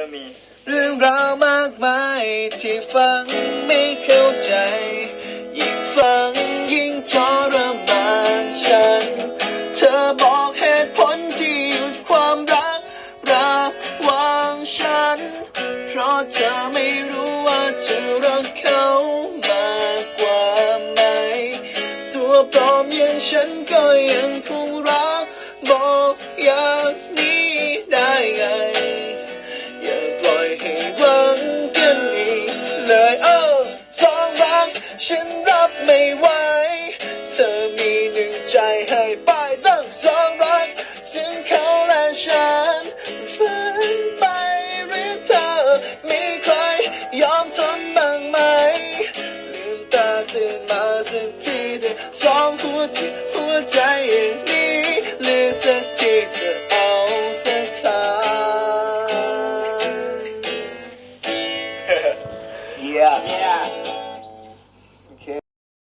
อมี เรื่องราวมากมายที่ฟังไม่เข้าใจ ยิ่งฟังยิ่งทรมานฉัน เธอบอกเหตุผลที่หยุดความรักระหว่างฉัน เพราะเธอไม่รู้ว่าจะรักเขามากกว่าไหม ตัวปลอมอย่างฉันก็ยังคง ฉันรับไม่ไหว เธอมีหนึ่งใจให้ไปตั้งสองรักฉันเขาและฉันฝันไปหรือเธอ มีใครยอมทนบ้างไหม ลืมตาตื่นมาสักทีเธอสองหัวจิตหัวใจอย่างนี้หรือสักทีเธอเอาสักทาง Yeah. Yeah